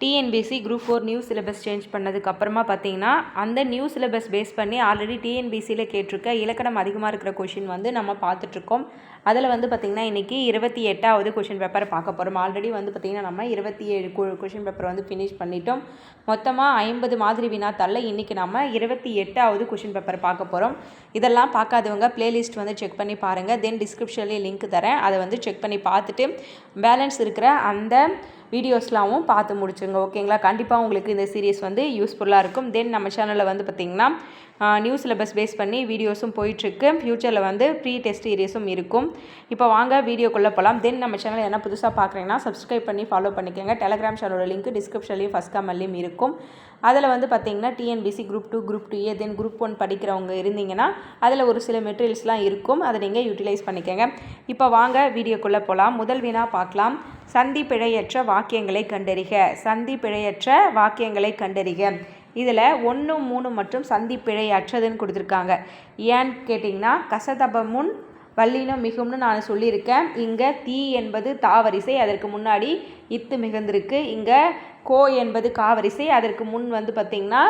TNPSC group four new syllabus change பண்ணதுக்கு அப்புறமா பார்த்தீங்கன்னா அந்த நியூ சிலபஸ் பேஸ் பண்ணி ஆல்ரெடி டிஎன்பிசியில் கேட்டிருக்க இலக்கணம் அதிகமாக இருக்கிற கொஷின் வந்து நம்ம பார்த்துட்ருக்கோம் அதில் வந்து பார்த்திங்கன்னா இன்றைக்கி இருபத்தி எட்டாவது கொஷின் பேப்பர் பார்க்க போகிறோம் ஆல்ரெடி வந்து பார்த்திங்கன்னா நம்ம இருபத்தி ஏழு கொஷின் பேப்பர் வந்து ஃபினிஷ் பண்ணிட்டோம். மொத்தமாக ஐம்பது மாதிரி வினாத்தாளில் இன்றைக்கி நம்ம இருபத்தி எட்டாவது கொஷின் பேப்பர் பார்க்க போகிறோம் இதெல்லாம் பார்க்காதவங்க பிளேலிஸ்ட் வந்து செக் பண்ணி பாருங்கள் தென் டிஸ்கிரிப்ஷன்லேயே லிங்க் தரேன். அதை வந்து செக் பண்ணி பார்த்துட்டு பேலன்ஸ் இருக்கிற அந்த வீடியோஸ்லாம் பார்த்து முடிச்சுங்க ஓகேங்களா? கண்டிப்பாக உங்களுக்கு இந்த சீரியஸ் வந்து யூஸ்ஃபுல்லாக இருக்கும். தென் நம்ம சேனலில் வந்து பார்த்திங்கன்னா நியூ சிலபஸ் பேஸ் பண்ணி வீடியோஸும் போயிட்டுருக்கு. ஃப்யூச்சரில் வந்து ப்ரீ டெஸ்ட் ஏரியஸும் இருக்கும். இப்போ வாங்க வீடியோக்குள்ளே போகலாம் தென் நம்ம சேனல் என்ன புதுசாக பார்க்குறீங்கன்னா சப்ஸ்கிரைப் பண்ணி ஃபாலோ பண்ணிக்கோங்க. டெலகிராம் சேனலோட லிங்க் டிஸ்கிரிப்ஷன்லேயும் ஃபஸ்ட் கமெண்ட்லேயும் இருக்கும். அதில் வந்து பார்த்திங்கன்னா TNPSC group two group two A then group one படிக்கிறவங்க இருந்தீங்கன்னா அதில் ஒரு சில மெட்டீரியல்ஸ்லாம் இருக்கும். அதை நீங்கள் யூட்டிலைஸ் பண்ணிக்கோங்க. இப்போ வாங்க வீடியோக்குள்ளே போகலாம் முதல் வினா பார்க்கலாம். சந்தி பிழையற்ற வாக்கியங்களை கண்டறிக. சந்தி பிழையற்ற வாக்கியங்களை கண்டறிக. இதில் ஒன்று மூணு மற்றும் சந்தி பிழையற்றதுன்னு கொடுத்துருக்காங்க. ஏன்னு கேட்டிங்கன்னா கசதபமுன் வல்லினம் மிகும்னு நான் சொல்லியிருக்கேன். இங்கே தீ என்பது தாவரிசை அதற்கு முன்னாடி இத்து மிகுந்திருக்கு. இங்கே கோ என்பது காவரிசை அதற்கு முன் வந்து பார்த்திங்கன்னா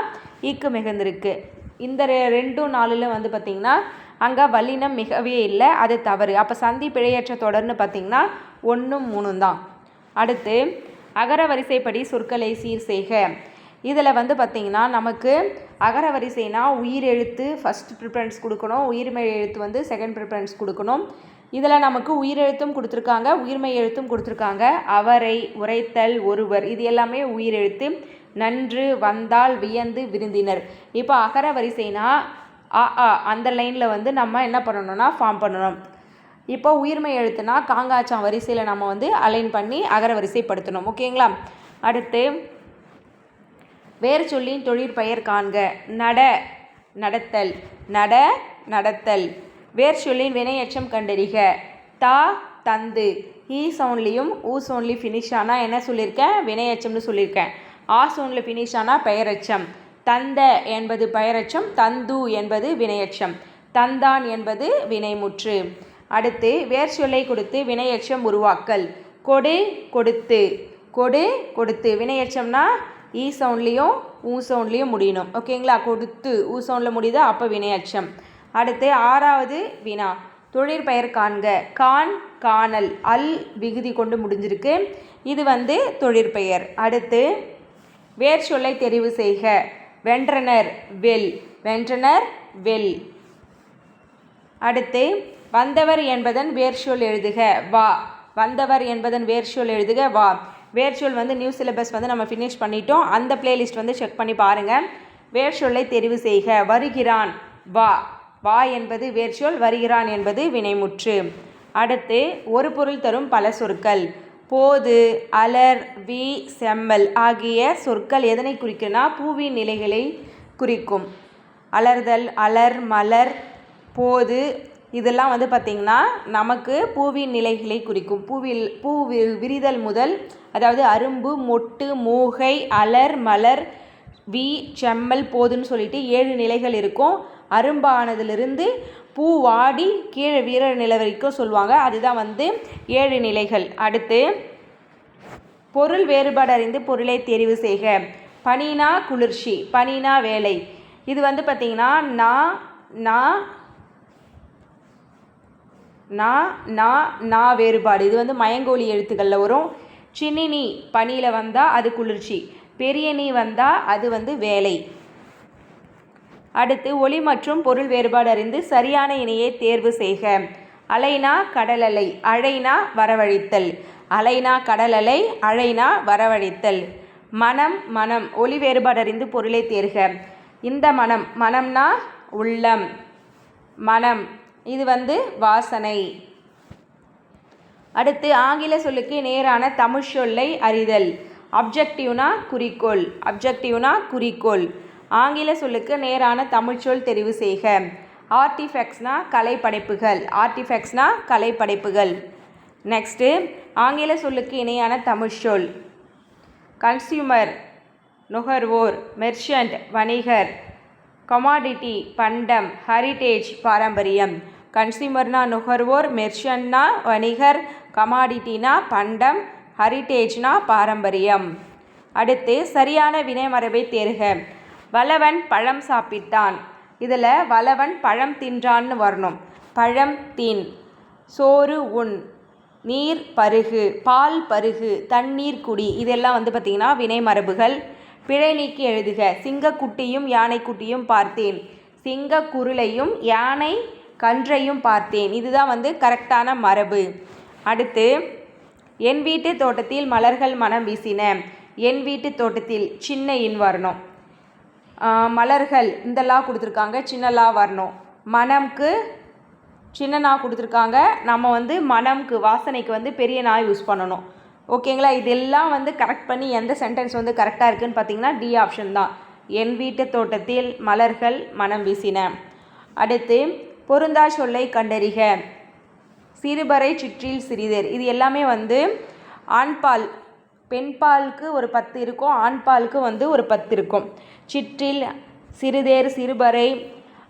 ஈக்கு மிகுந்திருக்கு. இந்த ரெ- ரெண்டும் நாளில் வந்து பார்த்திங்கன்னா அங்கே வல்லினம் மிகவே இல்லை அது தவறு. அப்போ சந்தி பிழையற்ற தொடர்னு பார்த்திங்கன்னா ஒன்றும் மூணும் தான். அடுத்து அகர வரிசைப்படி சொற்களை சீர் செய்க. இதில் வந்து பார்த்திங்கன்னா நமக்கு அகர வரிசைனா உயிர் எழுத்து ஃபஸ்ட் ப்ரிஃபரன்ஸ் கொடுக்கணும் உயிர்மை எழுத்து வந்து செகண்ட் ப்ரிஃபரன்ஸ் கொடுக்கணும். இதில் நமக்கு உயிரெழுத்தும் கொடுத்துருக்காங்க உயிர்மை எழுத்தும் கொடுத்துருக்காங்க. அவரை உரைத்தல் ஒருவர் இது எல்லாமே உயிரெழுத்து நன்று வந்தால் வியந்து விருந்தினர். இப்போ அகர வரிசைனா அ ஆ அந்த லைனில் வந்து நம்ம என்ன பண்ணணும்னா ஃபார்ம் பண்ணணும். இப்போ உயிர்மை எழுத்துனா காங்காச்சாம் வரிசையில் நம்ம வந்து அலைன் பண்ணி அகர வரிசைப்படுத்தணும் ஓகேங்களா? அடுத்து வேறு சொல்லின் தொழிற்பெயர் காண்க. நட நடத்தல். நட நடத்தல். வேர் சொல்லின் வினையச்சம் கண்டறிக. தா தந்து. ஈ சவுண்ட்லேயும் ஊ சவுண்ட்லேயும் ஃபினிஷ் ஆனால் என்ன சொல்லியிருக்கேன் வினையச்சம்னு சொல்லியிருக்கேன் ஆ சவுண்டில் ஃபினிஷ் ஆனால் பெயரச்சம் தந்த என்பது பெயரச்சம் தந்து என்பது வினையச்சம் தந்தான் என்பது வினைமுற்று. அடுத்து வேர் சொல்லை கொடுத்து வினையச்சம் உருவாக்கல். கொடு கொடுத்து. கொடு கொடுத்து. வினையச்சம்னா E ஈ சவுண்ட்லேயும் ஊ சவுண்ட்லேயும் முடியணும். ஓகேங்களா? கொடுத்து ஊ சவுண்டில் முடியுதா அப்போ வினையச்சம் அடுத்து ஆறாவது வினா. தொழிற்பெயர் காண்க. கான் காணல். அல் விகுதி கொண்டு முடிஞ்சிருக்கு. இது வந்து தொழிற்பெயர் அடுத்து வேர் சொல்லை தெரிவு செய்க. வென்றனர் வெல். வென்றனர் வெல். அடுத்து வந்தவர் என்பதன் வேர்ச்சொல் எழுதுக. வா. வந்தவர் என்பதன் வேர்ச்சொல் எழுதுக. வா. வேர்ச்சொல் வந்து நியூ சிலபஸ் வந்து நம்ம ஃபினிஷ் பண்ணிட்டோம். அந்த பிளேலிஸ்ட் வந்து செக் பண்ணி பாருங்கள் வேர்ச்சொல்லை தெரிவு செய்க. வருகிறான். வா. வா என்பது வேர்ச்சொல் வருகிறான் என்பது வினைமுற்று. அடுத்து ஒரு பொருள் தரும் பல சொற்கள். போது அலர் வி செம்மல் ஆகிய சொற்கள் எதனை குறிக்குன்னா பூவின் நிலைகளை குறிக்கும். அலர்தல் அலர் மலர் போது இதெல்லாம் வந்து பார்த்திங்கன்னா நமக்கு பூவின் நிலைகளை குறிக்கும். பூவில் பூ வி- விரிதல் முதல் அதாவது அரும்பு மொட்டு மூகை அலர் மலர் வி செம்மல் போதுன்னு சொல்லிட்டு ஏழு நிலைகள் இருக்கும். அரும்பானதிலிருந்து பூ வாடி கீழே வீரர் நிலை வரைக்கும் சொல்லுவாங்க. அதுதான் வந்து ஏழு நிலைகள். அடுத்து பொருள் வேறுபாடு அறிந்து பொருளை தெரிவு செய்க. பனினா குளிர்ச்சி பனினா வேலை. இது வந்து பார்த்திங்கன்னா நா நா நா நா நா வேறுபாடு. இது வந்து மயங்கோலி எழுத்துக்களில் வரும். சின்னினி பனியில் வந்தால் அது குளிர்ச்சி. பெரிய நீ வந்தால் அது வந்து வேலை. அடுத்து ஒளி மற்றும் பொருள் வேறுபாடு அறிந்து சரியான இணையை தேர்வு செய்க. அலைனா கடல் அலை அழைனா வரவழைத்தல். அலைனா கடல் அலை அழைனா வரவழைத்தல். மனம் மனம். ஒளி வேறுபாடு அறிந்து பொருளை தேர்க. இந்த மனம் மனம்னா உள்ளம். மனம் இது வந்து வாசனை. அடுத்து ஆங்கில சொல்லுக்கு நேரான தமிழ் சொல்லை அறிதல். அப்ஜெக்டிவ்னா குறிக்கோள். அப்ஜெக்டிவ்னா குறிக்கோள். ஆங்கில சொல்லுக்கு நேரான தமிழ் சொல் தெரிவு செய்க. ஆர்டிஃபெக்ட்ஸ்னா கலைப்படைப்புகள். ஆர்டிஃபெக்ட்ஸ்னா கலைப்படைப்புகள். நெக்ஸ்ட்டு ஆங்கில சொல்லுக்கு இணையான தமிழ் சொல். கன்சியூமர் நுகர்வோர் மெர்ச்சன்ட் வணிகர். கமாடிட்டி பண்டம் ஹெரிட்டேஜ் பாரம்பரியம். கன்சியூமர்னா நுகர்வோர் மெர்ஷன்னா வணிகர் கமாடிட்டினா பண்டம் ஹரிட்டேஜ்னா பாரம்பரியம். அடுத்து சரியான வினைமரபை தேர்க. வளவன் பழம் சாப்பிட்டான். இதில் வளவன் பழம் தின்றான்னு வரணும். பழம் தின். சோறு உண். நீர் பருகு. பால் பருகு. தண்ணீர் குடி. இதெல்லாம் வந்து பார்த்திங்கன்னா வினைமரபுகள். பிழை நீக்கி எழுதுக. சிங்கக்குட்டியும் யானைக்குட்டியும் பார்த்தேன். சிங்கக்குருளையும் யானை கன்றையும் பார்த்தேன். இதுதான் வந்து கரெக்டான மரபு. அடுத்து என் வீட்டு தோட்டத்தில் மலர்கள் மனம் வீசின. என் வீட்டு தோட்டத்தில் சின்ன இன் வரணும் மலர்கள் இந்த லா கொடுத்துருக்காங்க சின்னலா வரணும். மனம்க்கு சின்ன நா கொடுத்துருக்காங்க. நம்ம வந்து மனம்க்கு வாசனைக்கு வந்து பெரிய நா யூஸ் பண்ணணும். ஓகேங்களா? இதெல்லாம் வந்து கரெக்ட் பண்ணி எந்த சென்டென்ஸ் வந்து கரெக்டாக இருக்குன்னு பார்த்தீங்கன்னா டி ஆப்ஷன் தான். என் வீட்டு தோட்டத்தில் மலர்கள் மனம் வீசின. அடுத்து பொருந்தா சொல்லை கண்டறிக. சிறுபறை சிற்றில் சிறிதர். இது எல்லாமே வந்து ஆண்பால் பெண்பாலுக்கு ஒரு பத்து இருக்கும் ஆண்பாலுக்கு வந்து ஒரு பத்து இருக்கும். சிற்றில் சிறுதேர் சிறுபறை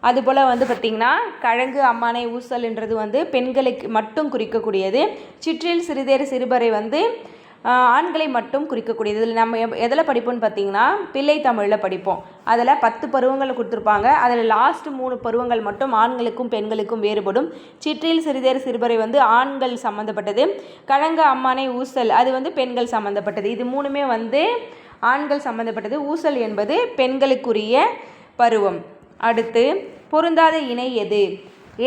அதுபோல் வந்து பார்த்திங்கன்னா கழங்கு அம்மானை ஊசல்ன்றது வந்து பெண்களுக்கு மட்டும் குறிக்கக்கூடியது. சிற்றில் சிறுதேர் சிறுபறை வந்து ஆண்களை மட்டும் குறிக்கக்கூடியது. இதில் நம்ம எதில் படிப்போம்னு பார்த்தீங்கன்னா பிள்ளை தமிழில் படிப்போம். அதில் பத்து பருவங்கள் கொடுத்துருப்பாங்க. அதில் லாஸ்ட் மூணு பருவங்கள் மட்டும் ஆண்களுக்கும் பெண்களுக்கும் வேறுபடும். சிற்றில் சிறிதேர் சிறுபறை வந்து ஆண்கள் சம்மந்தப்பட்டது கழங்க அம்மானை ஊசல் அது வந்து பெண்கள் சம்மந்தப்பட்டது இது மூணுமே வந்து ஆண்கள் சம்மந்தப்பட்டது ஊசல் என்பது பெண்களுக்குரிய பருவம். அடுத்து பொருந்தாத இணை எது?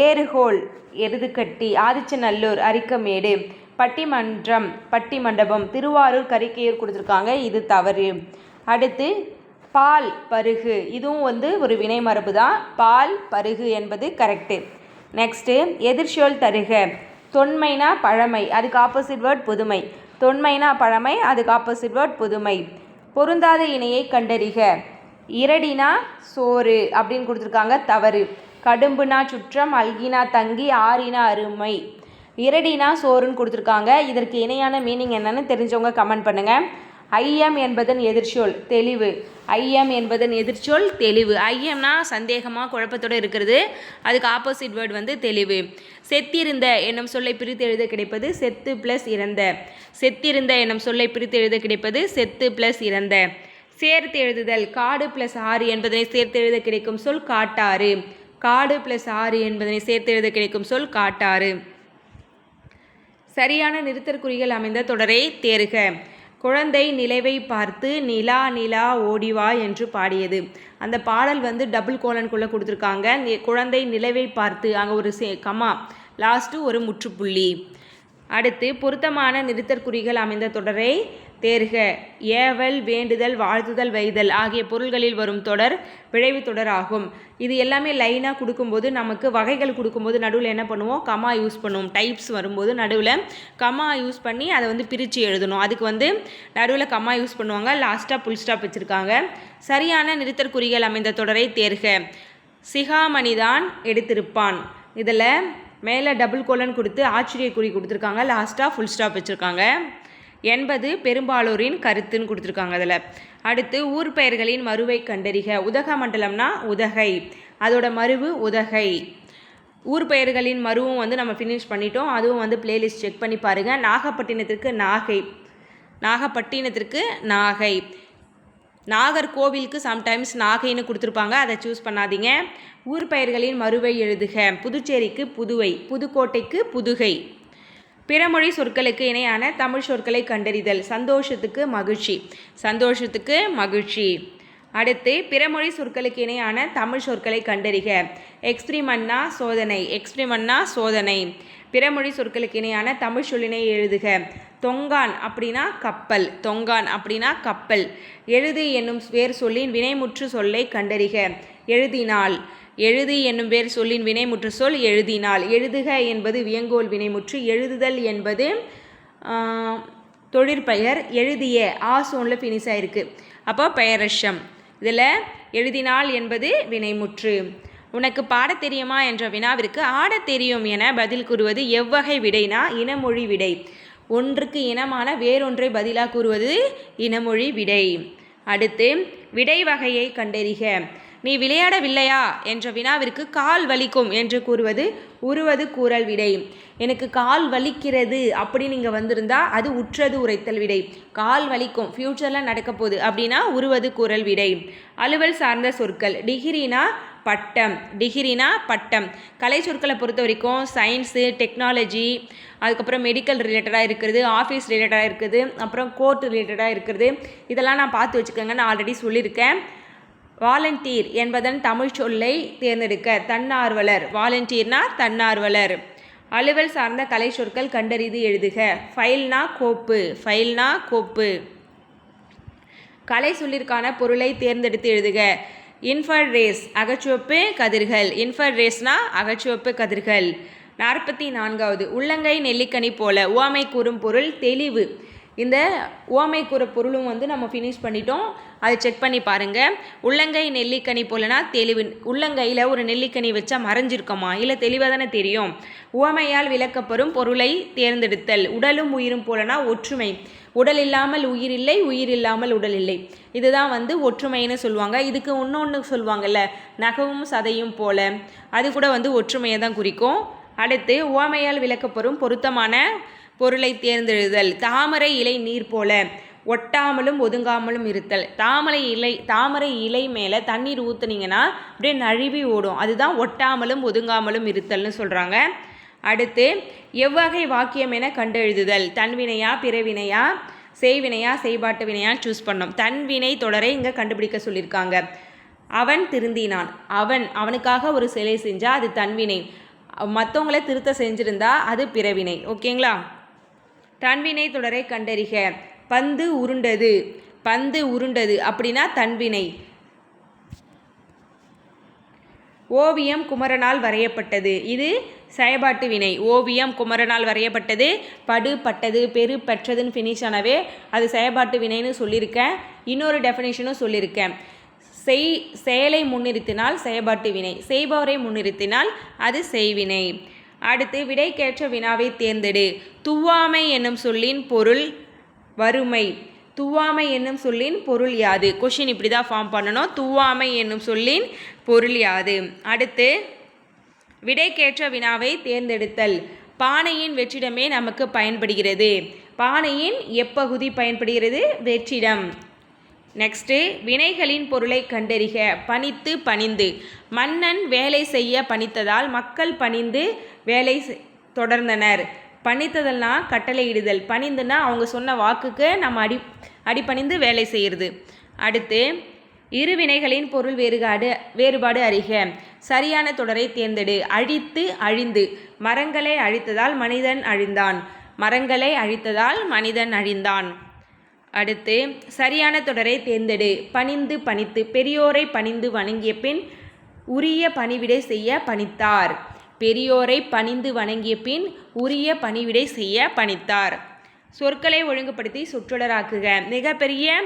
ஏறுகோல் எருதுக்கட்டி ஆதிச்சநல்லூர் அரிக்கமேடு. பட்டிமன்றம் பட்டிமண்டபம் திருவாரூர் கரிக்கையூர் கொடுத்துருக்காங்க. இது தவறு. அடுத்து பால் பருகு. இதுவும் வந்து ஒரு வினை மரபு தான். பால் பருகு என்பது கரெக்டு நெக்ஸ்ட்டு எதிர்ச்சொல் தருக. தொன்மைனா பழமை அதுக்கு ஆப்போசிட் வேர்ட் புதுமை. தொன்மைனா பழமை அதுக்கு ஆப்போசிட் வேர்ட் புதுமை. பொருந்தாத இணையை கண்டறிக. இரடினா சோறு அப்படின்னு கொடுத்துருக்காங்க. தவறு. கடும்புனா சுற்றம் அல்கினா தங்கி ஆறினா அருமை. இரடினா சோறுன்னு கொடுத்துருக்காங்க. இதற்கு இணையான மீனிங் என்னன்னு தெரிஞ்சவங்க கமெண்ட் பண்ணுங்கள் ஐயம் என்பதன் எதிர்ச்சொல் தெளிவு. ஐயம் என்பதன் எதிர்ச்சொல் தெளிவு. ஐயம்னா சந்தேகமாக குழப்பத்தோடு இருக்கிறது. அதுக்கு ஆப்போசிட் வேர்டு வந்து தெளிவு. செத்திருந்த என்னும் சொல்லை பிரித்து எழுத கிடைப்பது செத்து ப்ளஸ் இறந்த. செத்திருந்த என்னும் சொல்லை பிரித்து எழுத கிடைப்பது செத்து ப்ளஸ் இறந்த. சேர்த்து எழுதுதல் காடு ப்ளஸ் ஆறு என்பதனை சேர்த்து எழுத கிடைக்கும் சொல் காட்டாறு. காடு ப்ளஸ் ஆறு என்பதனை சேர்த்து எழுத கிடைக்கும் சொல் காட்டாறு. சரியான நிறுத்தற்குறிகள் அமைந்த தொடரை தேர்க குழந்தை நிலவை பார்த்து நிலா நிலா ஓடிவா என்று பாடியது. அந்த பாடல் வந்து டபுள் கோலனுக்குள்ளே கொடுத்துருக்காங்க. குழந்தை நிலவை பார்த்து அங்கே ஒரு சே கமா லாஸ்ட்டு ஒரு முற்றுப்புள்ளி. அடுத்து பொருத்தமான நிறுத்தற்குறிகள் அமைந்த தொடரை தேர்க ஏவல் வேண்டுதல் வாழ்த்துதல் வைதல் ஆகிய பொருள்களில் வரும் தொடர் விழைவு தொடர் ஆகும் இது எல்லாமே லைனாக கொடுக்கும்போது நமக்கு வகைகள் கொடுக்கும்போது நடுவில் என்ன பண்ணுவோம்? கமா யூஸ் பண்ணுவோம். டைப்ஸ் வரும்போது நடுவில் கமா யூஸ் பண்ணி அதை வந்து பிரித்து எழுதணும். அதுக்கு வந்து நடுவில் கமா யூஸ் பண்ணுவாங்க. லாஸ்ட்டாக புல் ஸ்டாப் வச்சுருக்காங்க. சரியான நிறுத்தற்குறிகள் அமைந்த தொடரை தேர்க. சிகாமணிதான் எடுத்திருப்பான். இதில் மேலே டபுள் கோலன் கொடுத்து ஆச்சரியக்குறி கொடுத்துருக்காங்க. லாஸ்ட்டாக ஃபுல் ஸ்டாப் வச்சுருக்காங்க. என்பது பெரும்பாலோரின் கருத்துன்னு கொடுத்துருக்காங்க அதில். அடுத்து ஊர் பெயர்களின் மறுவை கண்டறிக. உதகமண்டலம்னா உதகை. அதோட மருவு உதகை. ஊர் பெயர்களின் மருவும் வந்து நம்ம ஃபினிஷ் பண்ணிட்டோம். அதுவும் வந்து பிளேலிஸ்ட் செக் பண்ணி பாருங்கள் நாகப்பட்டினத்திற்கு நாகை. நாகப்பட்டினத்திற்கு நாகை. நாகர்கோவிலுக்கு சம்டைம்ஸ் நாகைன்னு கொடுத்துருப்பாங்க. அதை சூஸ் பண்ணாதீங்க. ஊர் பெயர்களின் மறுவை எழுதுக. புதுச்சேரிக்கு புதுவை. புதுக்கோட்டைக்கு புதுகை. பிறமொழி சொற்களுக்கு இணையான தமிழ் சொற்களை கண்டறிதல். சந்தோஷத்துக்கு மகிழ்ச்சி. சந்தோஷத்துக்கு மகிழ்ச்சி. அடுத்து பிறமொழி சொற்களுக்கு இணையான தமிழ் சொற்களை கண்டறிக. எக்ஸ்பிரிமன்னா சோதனை. எக்ஸ்பிரிமன்னா சோதனை. பிறமொழி சொற்களுக்கு இணையான தமிழ் சொல்லினை எழுதுக. தொங்கான் அப்படின்னா கப்பல். தொங்கான் அப்படின்னா கப்பல். எழுது என்னும் வேர் சொல்லின் வினைமுற்று சொல்லை கண்டறிக. எழுதினால் எழுது என்னும் பேர் சொல்லின் வினைமுற்று சொல் எழுதினால். எழுதுக என்பது வியங்கோல் வினைமுற்று எழுதுதல் என்பது தொழிற்பெயர் எழுதிய ஆ சோனில் ஃபினிஷ் ஆயிருக்கு. அப்போ பெயரஷம் இதில் எழுதினால் என்பது வினைமுற்று. உனக்கு பாடத் தெரியுமா என்ற வினாவிற்கு ஆடத் தெரியும் என பதில் கூறுவது எவ்வகை விடைனா இனமொழி விடை. ஒன்றுக்கு இனமான வேறொன்றை பதிலாக கூறுவது இனமொழி விடை. அடுத்து விடை வகையை கண்டறிக. நீ விளையாடவில்லையா? என்ற வினாவிற்கு கால் வலிக்கும் என்று கூறுவது உருவது கூறல் விடை. எனக்கு கால் வலிக்கிறது அப்படி நீங்கள் வந்திருந்தா அது உற்றது உரைத்தல் விடை. கால் வலிக்கும் ஃப்யூச்சரில் நடக்க போகுது அப்படின்னா உருவது கூறல் விடை. அலுவல் சார்ந்த சொற்கள் டிகிரினா பட்டம் டிகிரினா பட்டம். கலை சொற்களை பொறுத்த வரைக்கும் சயின்ஸு டெக்னாலஜி அதுக்கப்புறம் மெடிக்கல் ரிலேட்டடாக இருக்கிறது ஆஃபீஸ் ரிலேட்டடாக இருக்குது அப்புறம் கோர்ட் ரிலேட்டடாக இருக்கிறது இதெல்லாம் நான் பார்த்து வச்சுக்கோங்க நான் ஆல்ரெடி சொல்லியிருக்கேன். வாலண்டியர் என்பதன் தமிழ் சொல்லை தேர்ந்தெடுக்க தன்னார்வலர். வாலண்டியர்னா தன்னார்வலர். அலுவல் சார்ந்த கலை சொற்கள் கண்டறிது எழுதுக. ஃபைல்னா கோப்பு ஃபைல்னா கோப்பு. கலை சொல்லிற்கான பொருளை தேர்ந்தெடுத்து எழுதுக. இன்ஃபர் ரேஸ் அகச்சிவப்பு கதிர்கள். இன்ஃபர் ரேஸ்னா அகச்சிவப்பு கதிர்கள். நாற்பத்தி நான்காவது உள்ளங்கை நெல்லிக்கனி போல ஓமை கூறும் பொருள் தெளிவு. இந்த உவமை கூற பொருளும் வந்து நம்ம ஃபினிஷ் பண்ணிட்டோம். அதை செக் பண்ணி பாருங்கள் உள்ளங்கை நெல்லிக்கனி போலனா தெளிவு. உள்ளங்கையில் ஒரு நெல்லிக்கனி வச்சா மறைஞ்சிருக்கோமா? இல்லை தெளிவாக தானே தெரியும். உவமையால் விளக்கப்பெறும் பொருளை தேர்ந்தெடுத்தல். உடலும் உயிரும் போலனா ஒற்றுமை. உடல் இல்லாமல் உயிர் இல்லை உயிர் இல்லாமல் உடல் இல்லை. இதுதான் வந்து ஒற்றுமைன்னு சொல்லுவாங்க. இதுக்கு இன்னொன்று சொல்லுவாங்கல்ல நகவும் சதையும் போல. அது கூட வந்து ஒற்றுமையை தான் குறிக்கும். அடுத்து உவமையால் விளக்கப்பெறும் பொருத்தமான பொருளை தேர்ந்தெழுதல். தாமரை இலை நீர் போல. ஒட்டாமலும் ஒதுங்காமலும் இருத்தல். தாமரை இலை தாமரை இலை மேலே தண்ணீர் ஊற்றுனீங்கன்னா அப்படியே நழுவி ஓடும். அதுதான் ஒட்டாமலும் ஒதுங்காமலும் இருத்தல்னு சொல்கிறாங்க அடுத்து எவ்வகை வாக்கியம் என கண்டெழுதுதல். தன்வினையா பிறவினையா செய்வினையா செய்பாட்டு வினையா சூஸ் பண்ணோம். தன்வினை தொடரை இங்கே கண்டுபிடிக்க சொல்லியிருக்காங்க அவன் திருந்தினான். அவன் அவனுக்காக ஒரு சிலை செஞ்சால் அது தன்வினை மற்றவங்களை திருத்த செஞ்சுருந்தா அது பிறவினை ஓகேங்களா? தன்வினை தொடரை கண்டறிக. பந்து உருண்டது. பந்து உருண்டது அப்படின்னா தன்வினை. ஓவியம் குமரனால் வரையப்பட்டது. இது செயபாட்டு வினை. ஓவியம் குமரனால் வரையப்பட்டது. படு பட்டது பெரு பெற்றதுன்னு ஃபினிஷ் ஆனவே அது செயபாட்டு வினைன்னு சொல்லியிருக்கேன். இன்னொரு டெஃபினேஷனும் சொல்லியிருக்கேன். செய் செயலை முன்னிறுத்தினால் செயபாட்டு வினை. செய்பவரை முன்னிறுத்தினால் அது செய்வினை. அடுத்து விடைக்கேற்ற வினாவை தேர்ந்தெடு. துவாமை என்னும் சொல்லின் பொருள் வறுமை. துவாமை என்னும் சொல்லின் பொருள் யாது? கொஷின் இப்படி தான் ஃபார்ம் பண்ணணும். துவாமை என்னும் சொல்லின் பொருள் யாது? அடுத்து விடைக்கேற்ற வினாவை தேர்ந்தெடுத்தல். பானையின் வெற்றிடமே நமக்கு பயன்படுகிறது. பானையின் எப்பகுதி பயன்படுகிறது? வெற்றிடம். நெக்ஸ்ட்டு வினைகளின் பொருளை கண்டறிக. பணித்து பணிந்து. மன்னன் வேலை செய்ய பணித்ததால் மக்கள் பணிந்து வேலை தொடர்ந்தனர். பணித்ததல்னா கட்டளையிடுதல். பணிந்துன்னா அவங்க சொன்ன வாக்குக்கு நம்ம அடி அடிப்பணிந்து வேலை செய்கிறது அடுத்து இரு வினைகளின் பொருள் வேறுபாடு வேறுபாடு அறிக. சரியான தொடரை தேர்ந்தெடு. அழித்து அழிந்து. மரங்களை அழித்ததால் மனிதன் அழிந்தான். மரங்களை அழித்ததால் மனிதன் அழிந்தான். அடுத்து சரியான தொடரை தேர்ந்தெடு. பணிந்து பணித்து பெரியோரை பணிந்து வணங்கிய பின் உரிய பணிவிடை செய்ய பணித்தார். பெரியோரை பணிந்து வணங்கிய பின் உரிய பணிவிடை செய்ய பணித்தார். சொற்களை ஒழுங்குபடுத்தி சொற்றொடராக்குக. மிகப்பெரிய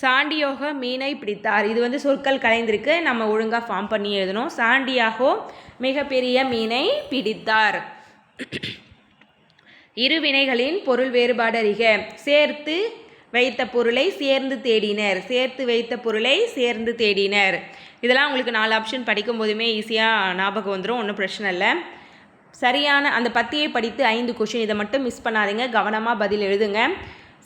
சாண்டியோக மீனை பிடித்தார். இது வந்து சொற்கள் கலைந்திருக்கு. நம்ம ஒழுங்காக ஃபார்ம் பண்ணி எழுதணும். சாண்டியாகோ மிகப்பெரிய மீனை பிடித்தார். இரு வினைகளின் பொருள் வேறுபாடு அறிக சேர்த்து வைத்த பொருளை சேர்ந்து தேடினர். சேர்த்து வைத்த பொருளை சேர்ந்து தேடினர். இதெல்லாம் உங்களுக்கு நாலு ஆப்ஷன் படிக்கும் போதுமே ஈஸியாக ஞாபகம் வந்துடும் ஒன்றும் பிரச்சனை இல்லை. சரியான அந்த பத்தியை படித்து ஐந்து கொஷின் இதை மட்டும் மிஸ் பண்ணாதீங்க. கவனமாக பதில் எழுதுங்க.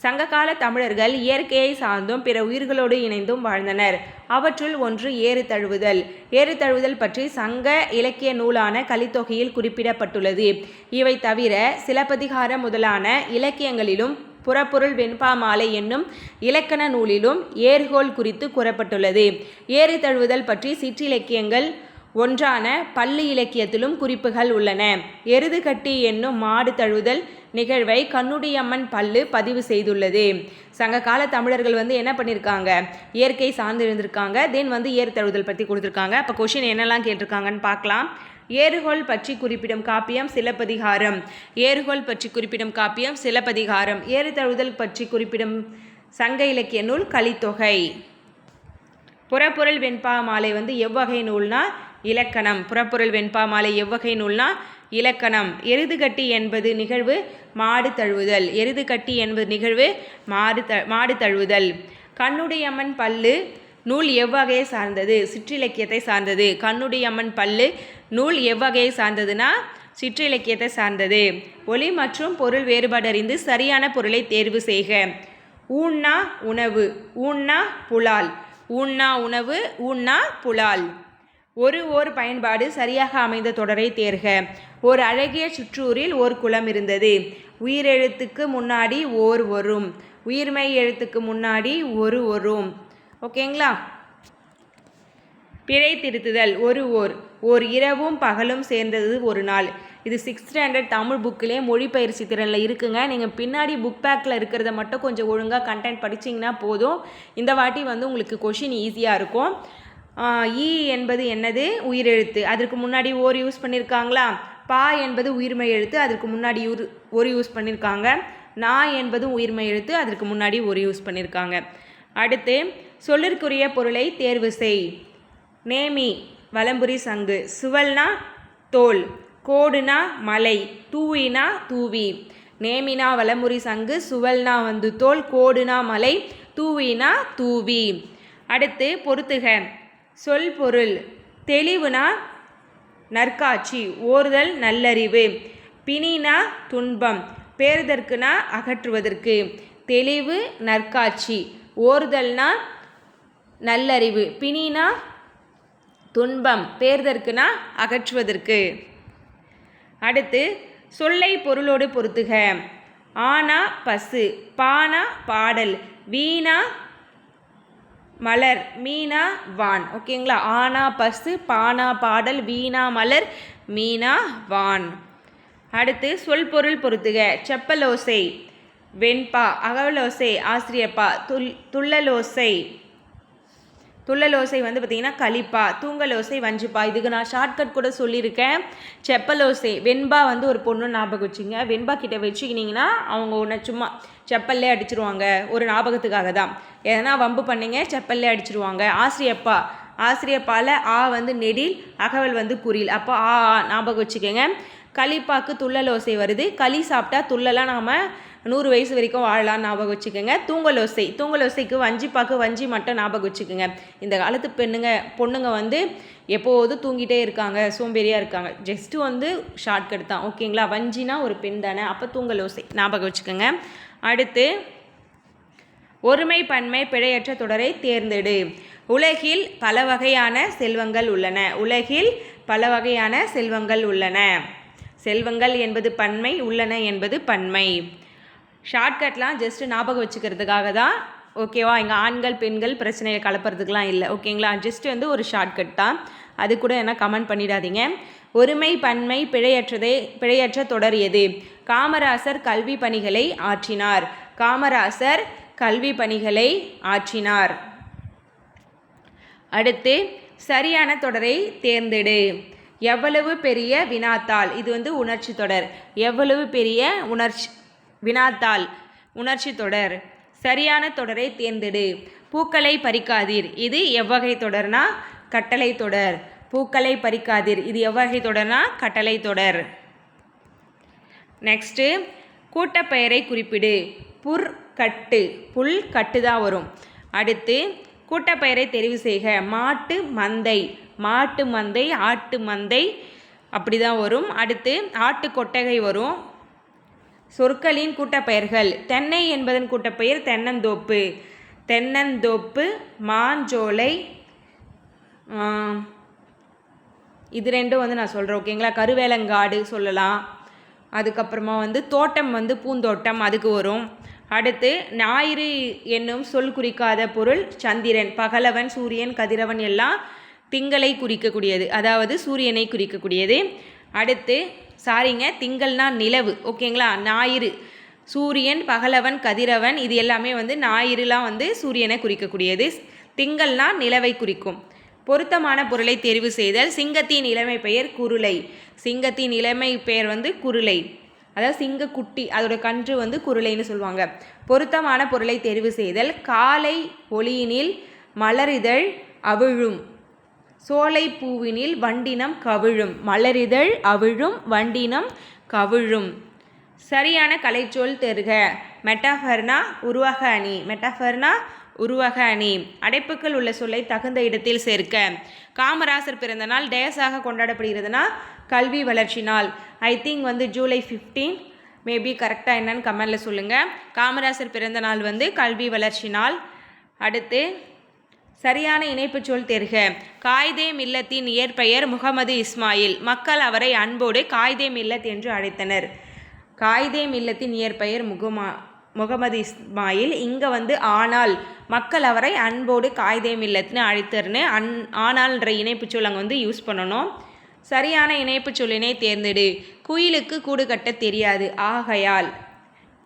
சங்ககால தமிழர்கள் இயற்கையை சார்ந்தும் பிற உயிர்களோடு இணைந்தும் வாழ்ந்தனர். அவற்றுள் ஒன்று ஏறு தழுவுதல். ஏறு தழுவுதல் பற்றி சங்க இலக்கிய நூலான கலித்தொகையில் குறிப்பிடப்பட்டுள்ளது. இவை தவிர சிலப்பதிகாரம் முதலான இலக்கியங்களிலும் புறப்பொருள் வெண்பா மாலை என்னும் இலக்கண நூலிலும் ஏர்கோல் குறித்து கூறப்பட்டுள்ளது. ஏறு தழுவுதல் பற்றி சிற்றிலக்கியங்கள் ஒன்றான பள்ளி இலக்கியத்திலும் குறிப்புகள் உள்ளன. எருது கட்டி என்னும் மாடு தழுவுதல் நிகழ்வை கண்ணுடியம்மன் பல்லு பதிவு செய்துள்ளது. சங்க கால தமிழர்கள் வந்து என்ன பண்ணியிருக்காங்க இயற்கை சார்ந்து இருந்திருக்காங்க தென் வந்து ஏறு தழுவுதல் பற்றி கொடுத்துருக்காங்க. அப்போ கொஷின் என்னெல்லாம் கேட்டிருக்காங்கன்னு பார்க்கலாம். ஏறுகோல் பற்றி குறிப்பிடும் காப்பியம் சிலப்பதிகாரம். ஏறுகோல் பற்றி குறிப்பிடும் காப்பியம் சிலப்பதிகாரம். ஏறு தழுவுதல் பற்றி குறிப்பிடும் சங்க இலக்கிய நூல் கலித்தொகை. புறப்பொருள் வெண்பா மாலை வந்து எவ்வகை நூல்னா இலக்கணம். புறப்பொருள் வெண்பா மாலை எவ்வகை நூல்னா இலக்கணம். எருதுகட்டி என்பது நிகழ்வு மாடு தழுவுதல். எருதுகட்டி என்பது நிகழ்வு மாடு த மாடு தழுவுதல். கண்ணுடையம்மன் பல்லு நூல் எவ்வகையை சார்ந்தது? சிற்றிலக்கியத்தை சார்ந்தது. கண்ணுடையம்மன் பல்லு நூல் எவ்வகையை சார்ந்ததுன்னா சிற்றிலக்கியத்தை சார்ந்தது. ஒளி மற்றும் பொருள் வேறுபாடு அறிந்து சரியான பொருளை தேர்வு செய்க. ஊன்னா உணவு ஊன்னா புலால். ஊன்னா உணவு ஊன்னா புலால். ஒரு ஓர் பயன்பாடு சரியாக அமைந்த தொடரை தேர்க. ஒரு அழகிய சுற்றூரில் ஓர் குளம் இருந்தது. உயிரெழுத்துக்கு முன்னாடி ஓர் வரும். உயிர்மை எழுத்துக்கு முன்னாடி ஒரு வரும். ஓகேங்களா? பிழை திருத்துதல் ஒரு ஓர் ஓர் இரவும் பகலும் சேர்ந்தது ஒரு நாள். இது சிக்ஸ்த் ஸ்டாண்டர்ட் தமிழ் புக்கிலே மொழிபெயர்ச்சி திறனில் இருக்குங்க. நீங்கள் பின்னாடி புக் பேக்கில் இருக்கிறத மட்டும் கொஞ்சம் ஒழுங்காக கண்டென்ட் படிச்சிங்கன்னா போதும். இந்த வாட்டி வந்து உங்களுக்கு கொஷின் ஈஸியாக இருக்கும். ஈ என்பது என்னது? உயிரெழுத்து. அதற்கு முன்னாடி ஓர் யூஸ் பண்ணியிருக்காங்களா பா என்பது உயிர்மெய் எழுத்து அதற்கு முன்னாடி ஒரு யூஸ் பண்ணியிருக்காங்க நா என்பதும் உயிர்மெய் எழுத்து அதற்கு முன்னாடி ஒரு யூஸ் பண்ணியிருக்காங்க அடுத்து சொல்லிற்குரிய பொருளை தேர்வு செய். நேமி வலம்புரி சங்கு. சுவல்னா தோல். கோடுனா மலை. தூவினா தூவி. நேமினா வலம்புரி சங்கு. சுவல்னா வந்து தோல். கோடுனா மலை. தூவினா தூவி. அடுத்து பொறுத்துக. சொல் பொருள். தெளிவுனா நற்காட்சி. ஓர்தல் நல்லறிவு. பிணினா துன்பம். பேறுதற்குனா அகற்றுவதற்கு. தெளிவு நற்காட்சி. ஓறுதல்னா நல்லறிவு பிணினா துன்பம் பேர்தற்குனா அகற்றுவதற்கு. அடுத்து சொல்லை பொருளோடு பொருத்துக. ஆனா பசு பானா பாடல் வீணா மலர் மீனா வான். ஓகேங்களா? ஆனா பசு பானா பாடல் வீணா மலர் மீனா வான். அடுத்து சொல் பொருள் பொருத்துக. செப்பலோசை வெண்பா அகவலோசை ஆசிரியப்பா துல் துள்ளலோசை. துள்ளலோசை வந்து பார்த்திங்கன்னா கலிப்பா தூங்கலோசை வஞ்சுப்பா. இதுக்கு நான் ஷார்ட்கட் கூட சொல்லியிருக்கேன். செப்பலோசை வெண்பா வந்து ஒரு பொண்ணு ஞாபகம் வச்சுங்க. வெண்பா கிட்ட வச்சுக்கினீங்கன்னா அவங்க உன்னை சும்மா செப்பல்லே அடிச்சிருவாங்க. ஒரு ஞாபகத்துக்காக தான். எதனா வம்பு பண்ணிங்க செப்பல்லே அடிச்சிருவாங்க. ஆசிரியப்பா ஆசிரியப்பால் ஆ வந்து நெடில் அகவல் வந்து புரியல் அப்போ ஆ ஆ ஞாபகம் வச்சுக்கோங்க. களிப்பாக்கு துள்ளலோசை வருது. களி சாப்பிட்டா துள்ளலாம் நாம் நூறு வயசு வரைக்கும் வாழலாம் ஞாபகம் வச்சுக்கோங்க. தூங்கலோசை தூங்கலோசைக்கு வஞ்சிப்பாக்கு வஞ்சி மட்டும் ஞாபகம் வச்சுக்கோங்க. இந்த காலத்து பெண்ணுங்க பொண்ணுங்க வந்து எப்போதும் தூங்கிட்டே இருக்காங்க சோம்பேறியாக இருக்காங்க. ஜஸ்ட்டு வந்து ஷார்ட்கட் தான். ஓகேங்களா வஞ்சினா ஒரு பெண் தானே. அப்போ தூங்கலோசை ஞாபகம் வச்சுக்கோங்க. அடுத்து ஒருமை பன்மை பிழையற்ற தொடரை தேர்ந்தெடு. உலகில் பல வகையான செல்வங்கள் உள்ளன. உலகில் பல வகையான செல்வங்கள் உள்ளன. செல்வங்கள் என்பது பன்மை உள்ளன என்பது பன்மை. ஷார்ட்கட்லாம் ஜஸ்ட்டு ஞாபகம் வச்சுக்கிறதுக்காக தான் ஓகேவா இங்கே ஆண்கள் பெண்கள் பிரச்சனையை கலப்புறதுக்கெலாம் இல்லை ஓகேங்களா ஜஸ்ட் வந்து ஒரு ஷார்ட்கட் தான். அது கூட என்ன கமெண்ட் பண்ணிடாதீங்க. ஒருமை பன்மை பிழையற்றதே பிழையற்ற தொடர் எது? காமராசர் கல்வி பணிகளை ஆற்றினார். காமராசர் கல்வி பணிகளை ஆற்றினார். அடுத்து சரியான தொடரை தேர்ந்தெடு. எவ்வளவு பெரிய வினாத்தாள்? இது வந்து உணர்ச்சி தொடர். எவ்வளவு பெரிய உணர்ச்சி வினாத்தாள் உணர்ச்சி தொடர். சரியான தொடரை தேர்ந்தெடு. பூக்களை பறிக்காதீர். இது எவ்வகை தொடர்னா கட்டளை தொடர். பூக்களை பறிக்காதீர். இது எவ்வகை தொடர்னா கட்டளை தொடர். நெக்ஸ்ட்டு கூட்டப்பெயரை குறிப்பிடு. புற்கட்டு புல் கட்டு தான் வரும். அடுத்து கூட்டப்பெயரை தெரிவு செய்க. மாட்டு மந்தை மாட்டு மந்தை ஆட்டு மந்தை அப்படி தான் வரும். அடுத்து ஆட்டு கொட்டகை வரும். சொற்களின் கூட்டப்பெயர்கள். தென்னை என்பதன் கூட்டப்பெயர் தென்னந்தோப்பு. தென்னந்தோப்பு மாஞ்சோலை இது ரெண்டும் வந்து நான் சொல்கிறேன் ஓகேங்களா கருவேலங்காடு சொல்லலாம். அதுக்கப்புறமா வந்து தோட்டம் வந்து பூந்தோட்டம் அதுக்கு வரும். அடுத்து ஞாயிறு என்னும் சொல் குறிக்காத பொருள் சந்திரன் பகலவன் சூரியன் கதிரவன் எல்லாம் திங்களை குறிக்கக்கூடியது. அதாவது சூரியனை குறிக்கக்கூடியது. அடுத்து சாரிங்க திங்கள்னா நிலவு. ஓகேங்களா? ஞாயிறு. சூரியன் பகலவன் கதிரவன் இது எல்லாமே வந்து ஞாயிறுலாம் வந்து சூரியனை குறிக்கக்கூடியது. திங்கள்னா நிலவை குறிக்கும். பொருத்தமான பொருளை தெரிவு செய்தல். சிங்கத்தின் இளமை பெயர் குருளை. சிங்கத்தின் இளமை பெயர் வந்து குருளை. அதாவது சிங்கக்குட்டி அதோட கன்று வந்து குருளைன்னு சொல்லுவாங்க. பொருத்தமான பொருளை தெரிவு செய்தல். காலை ஒளியினில் மலரிதழ் அவிழும். சோலை பூவினில் வண்டினம் கவிழும். மலரிதழ் அவிழும் வண்டினம் கவிழும். சரியான கலைச்சொல் தெருக. மெட்டாஃபர்னா உருவக அணி. மெட்டாஃபர்னா உருவக அணி. அடைப்புக்கள் உள்ள சொல்லை தகுந்த இடத்தில் சேர்க்க. காமராசர் பிறந்த நாள் டேஸாக கொண்டாடப்படுகிறதுனா கல்வி வளர்ச்சி நாள். ஐ திங்க் வந்து ஜூலை ஃபிஃப்டீன். மேபி கரெக்டாக என்னன்னு கமெண்டில் சொல்லுங்கள் காமராசர் பிறந்த நாள் வந்து கல்வி வளர்ச்சி நாள். அடுத்து சரியான இணைப்புச் சொல் தெர்க. காய்தே மில்லத்தின் இயற்பெயர் முகமது இஸ்மாயில். மக்கள் அவரை அன்போடு காய்தே மில்லத் என்று அழைத்தனர். காய்தே மில்லத்தின் இயற்பெயர் முகமா முகமது இஸ்மாயில். இங்கே வந்து ஆனால் மக்கள் அவரை அன்போடு காய்தே மில்லத்னு அழைத்தர்னு அன் ஆனால்ன்ற இணைப்புச் சொல் அங்கே வந்து யூஸ் பண்ணணும். சரியான இணைப்புச் சொல்லினை தேர்ந்தெடு. குயிலுக்கு கூடு கட்ட தெரியாது. ஆகையால்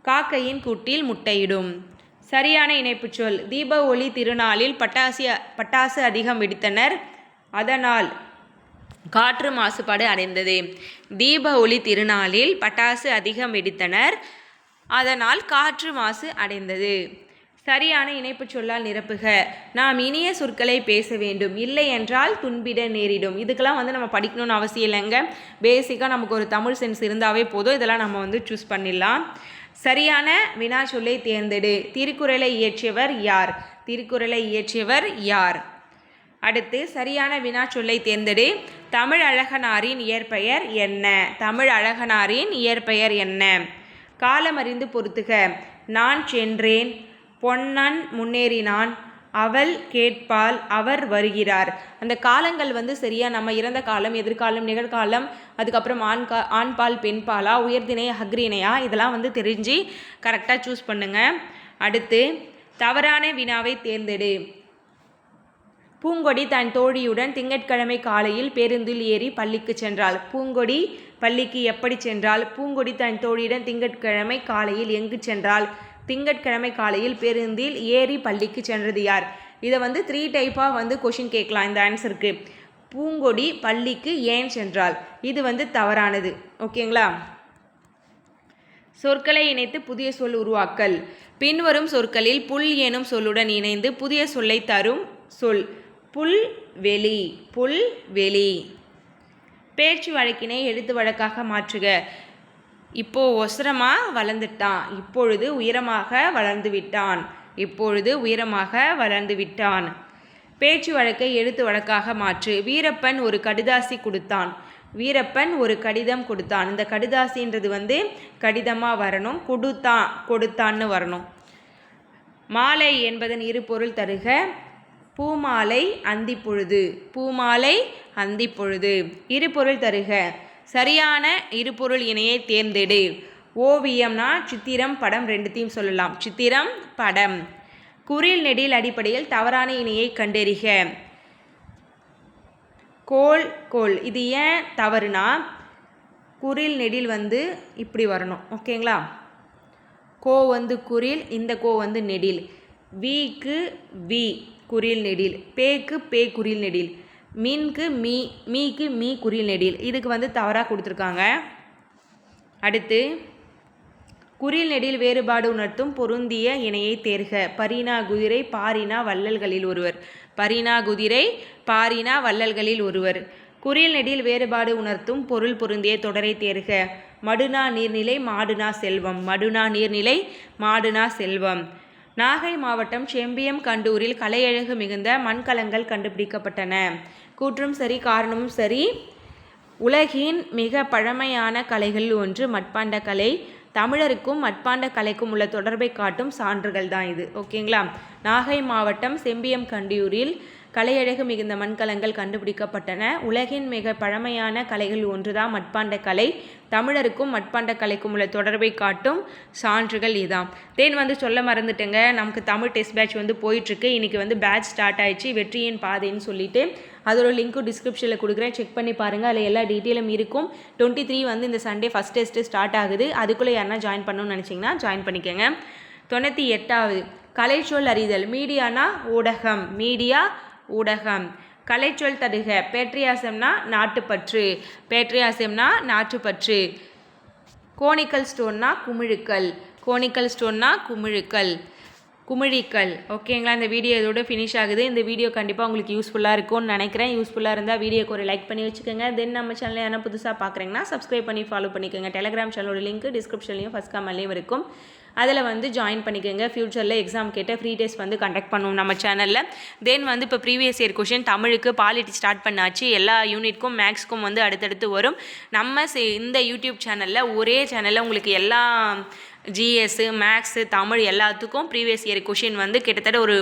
காக்கையின் கூட்டில் முட்டையிடும். சரியான இணைப்புச் சொல். தீப ஒளி திருநாளில் பட்டாசு பட்டாசு அதிகம் வெடித்தனர். அதனால் காற்று மாசுபாடு அடைந்தது. தீப ஒளி திருநாளில் பட்டாசு அதிகம் வெடித்தனர். அதனால் காற்று மாசு அடைந்தது. சரியான இணைப்புச் சொல்லால் நிரப்புக. நாம் இனிய சொற்களை பேச வேண்டும். இல்லை என்றால் துன்பிட நேரிடும். இதுக்கெல்லாம் வந்து நம்ம படிக்கணும்னு அவசியம் இல்லைங்க. பேசிக்காக நமக்கு ஒரு தமிழ் சென்ஸ் இருந்தாவே போதும். இதெல்லாம் நம்ம வந்து சூஸ் பண்ணிடலாம். சரியான வினா சொல்லை தேர்ந்தெடு. திருக்குறளை இயற்றியவர் யார்? திருக்குறளை இயற்றியவர் யார்? அடுத்து சரியான வினா சொல்லை தேர்ந்தெடு. தமிழ் அழகனாரின் இயற்பெயர் என்ன? தமிழ் அழகனாரின் இயற்பெயர் என்ன? காலமறிந்து பொறுத்துக நான் சென்றேன். பொன்னன் முன்னேறினான். அவள் கேட்பாள் அவர் வருகிறார். அந்த காலங்கள் வந்து சரியாக நம்ம இறந்த காலம் எதிர்காலம் நிகழ்காலம் அதுக்கப்புறம் ஆண் கா ஆண்பால் பெண்பாலா உயர்திணை அக்ரிணையா இதெல்லாம் வந்து தெரிஞ்சு கரெக்டாக சூஸ் பண்ணுங்க. அடுத்து தவறான வினாவை தேர்ந்தெடு. பூங்கொடி தன் தோழியுடன் திங்கட்கிழமை காலையில் பேருந்தில் ஏறி பள்ளிக்கு சென்றாள். பூங்கொடி பள்ளிக்கு எப்படி சென்றாள்? பூங்கொடி தன் தோழியுடன் திங்கட்கிழமை காலையில் எங்கு சென்றாள்? திங்கட்கிழமை காலையில் பேருந்தில் ஏறி பள்ளிக்கு சென்றது யார்? இதை வந்து த்ரீ டைப்பாக வந்து கொஷின் கேட்கலாம். இந்த ஆன்சருக்கு பூங்கொடி பள்ளிக்கு ஏன் சென்றால் இது வந்து தவறானது. ஓகேங்களா சொற்களை இணைத்து புதிய சொல் உருவாக்கல். பின்வரும் சொற்களில் புல் எனும் சொல்லுடன் இணைந்து புதிய சொல்லை தரும் சொல். புல் வெளி புல் வெளி. பேச்சு வழக்கினை எழுத்து வழக்காக மாற்றுக. இப்போ ஒசரமாக வளர்ந்துட்டான். இப்பொழுது உயரமாக வளர்ந்து விட்டான். இப்பொழுது உயரமாக வளர்ந்து விட்டான். பேச்சு வழக்கை எழுத்து வழக்காக மாற்று. வீரப்பன் ஒரு கடிதாசி கொடுத்தான். வீரப்பன் ஒரு கடிதம் கொடுத்தான். இந்த கடிதாசின்றது வந்து கடிதமாக வரணும் கொடுத்தான் கொடுத்தான்னு வரணும். மாலை என்பதன் இரு பொருள் தருக. பூமாலை அந்திப்பொழுது. பூமாலை அந்திப்பொழுது. இரு பொருள் தருக. சரியான இருபொருள் இணையை தேர்ந்தெடு. ஓவியம்னா சித்திரம் படம் ரெண்டுத்தையும் சொல்லலாம். சித்திரம் படம். குறில் நெடில் அடிப்படையில் தவறான இணையை கண்டறிக. கோல் கோல். இது ஏன் தவறுனா குறில் நெடில் வந்து இப்படி வரணும். ஓகேங்களா? கோ வந்து குறில் இந்த கோ வந்து நெடில். விக்கு வி குறில் நெடில். பேக்கு பே குறில் நெடில். மீனுக்கு மீ மீக்கு மீ குறில் நெடில். இதுக்கு வந்து தவறாக கொடுத்துருக்காங்க. அடுத்து குறில் நெடில் வேறுபாடு உணர்த்தும் பொருந்திய இணையை தேர்க. பரினா குதிரை பாரினா வள்ளல்களில் ஒருவர். பரினா குதிரை பாரினா வள்ளல்களில் ஒருவர். குறில் நெடில் வேறுபாடு உணர்த்தும் பொருள் பொருந்திய தொடரை தேர்க. மடுனா நீர்நிலை மாடுனா செல்வம். மடுனா நீர்நிலை மாடுனா செல்வம். நாகை மாவட்டம் செம்பியம் கண்டூரில் கலையழகு மிகுந்த மண்கலங்கள் கண்டுபிடிக்கப்பட்டன. கூற்றும் சரி காரணமும் சரி. உலகின் மிக பழமையான கலைகளில் ஒன்று மட்பாண்ட கலை. தமிழருக்கும் மட்பாண்ட கலைக்கும் உள்ள தொடர்பை காட்டும் சான்றுகள் தான் இது. ஓகேங்களா? நாகை மாவட்டம் செம்பியம் கண்டியூரில் கலையழகு மிகுந்த மண்கலங்கள் கண்டுபிடிக்கப்பட்டன. உலகின் மிக பழமையான கலைகள் ஒன்றுதான் மட்பாண்ட கலை. தமிழருக்கும் மட்பாண்ட கலைக்கும் உள்ள தொடர்பை காட்டும் சான்றுகள் இதான். தேன் வந்து சொல்ல மறந்துட்டேங்க. நமக்கு தமிழ் டெஸ்ட் பேட்ச் வந்து போயிட்டுருக்கு இன்றைக்கி வந்து பேட்ச் ஸ்டார்ட் ஆயிடுச்சு. வெற்றியின் பாதைன்னு சொல்லிட்டு அதோட லிங்க்கும் டிஸ்கிரிப்ஷனில் கொடுக்குறேன். செக் பண்ணி பாருங்கள் அதில் எல்லா டீட்டெயிலும் இருக்கும். டுவெண்ட்டி த்ரீ வந்து இந்த சண்டே ஃபஸ்ட் டெஸ்ட்டு ஸ்டார்ட் ஆகுது. அதுக்குள்ளே யாருன்னா ஜாயின் பண்ணணும்னு நினச்சிங்கன்னா ஜாயின் பண்ணிக்கோங்க. தொண்ணூற்றி எட்டாவது கலைச்சொல் அறிதல். மீடியானா ஊடகம். மீடியா ஊடகம். கலைச்சொல் தருக. பேட்ரியாசம்னா நாட்டுப்பற்று. பேட்ரியாசம்னா நாட்டுப்பற்று. கோனிக்கல் ஸ்டோன்னா குமிழுக்கல் கோனிக்கல் ஸ்டோன்னா குமிழுக்கல் குமிழிக்கல். ஓகேங்களா இந்த வீடியோ இதோட ஃபினிஷ் ஆகுது. இந்த வீடியோ கண்டிப்பாக உங்களுக்கு யூஸ்ஃபுல்லாக இருக்கும்னு நினைக்கிறேன். யூஸ்ஃபுல்லாக இருந்தால் வீடியோக்கு ஒரு லைக் பண்ணி வச்சுக்கோங்க. தென் நம்ம சேனல் யாரும் புதுசாக பார்க்குறீங்கன்னா சப்ஸ்கிரைப் பண்ணி ஃபாலோ பண்ணிக்கோங்க. டெலிகிராம் சேனலோட லிங்க் டிஸ்கிரிப்ஷன்லையும் ஃபஸ்ட் கமெண்ட்லேயும் இருக்கும். அதில் வந்து ஜாயின் பண்ணிக்கோங்க. ஃப்யூச்சரில் எக்ஸாம் கேட்ட ஃப்ரீ டெஸ்ட் வந்து கண்டக்ட் பண்ணுவோம் நம்ம சேனலில் தென் வந்து இப்போ ப்ரீவியஸ் இயர் கொஷின் தமிழுக்கு பாலிட்டி ஸ்டார்ட் பண்ணாச்சு. எல்லா யூனிட்க்கும் மேக்ஸ்க்கும் வந்து அடுத்தடுத்து வரும். நம்ம இந்த யூடியூப் சேனலில் ஒரே சேனலில் உங்களுக்கு எல்லா ஜிஎஸ்ஸு மேக்ஸு தமிழ் எல்லாத்துக்கும் ப்ரீவியஸ் இயர் கொஷின் வந்து கிட்டத்தட்ட ஒரு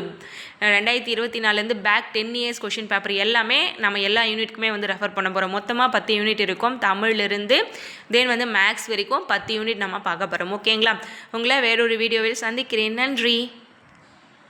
ரெண்டாயிரத்தி இருபத்தி நாலுலேருந்து back ten years question paper எல்லாமே நம்ம எல்லா யூனிட்க்குமே வந்து ரெஃபர் பண்ண போகிறோம் மொத்தமாக பத்து யூனிட் இருக்கும். தமிழ்லேருந்து தென் வந்து மேக்ஸ் வரைக்கும் பத்து யூனிட் நம்ம பார்க்க போகிறோம் ஓகேங்களா உங்களை வேறொரு வீடியோவில் சந்திக்கிறேன். நன்றி.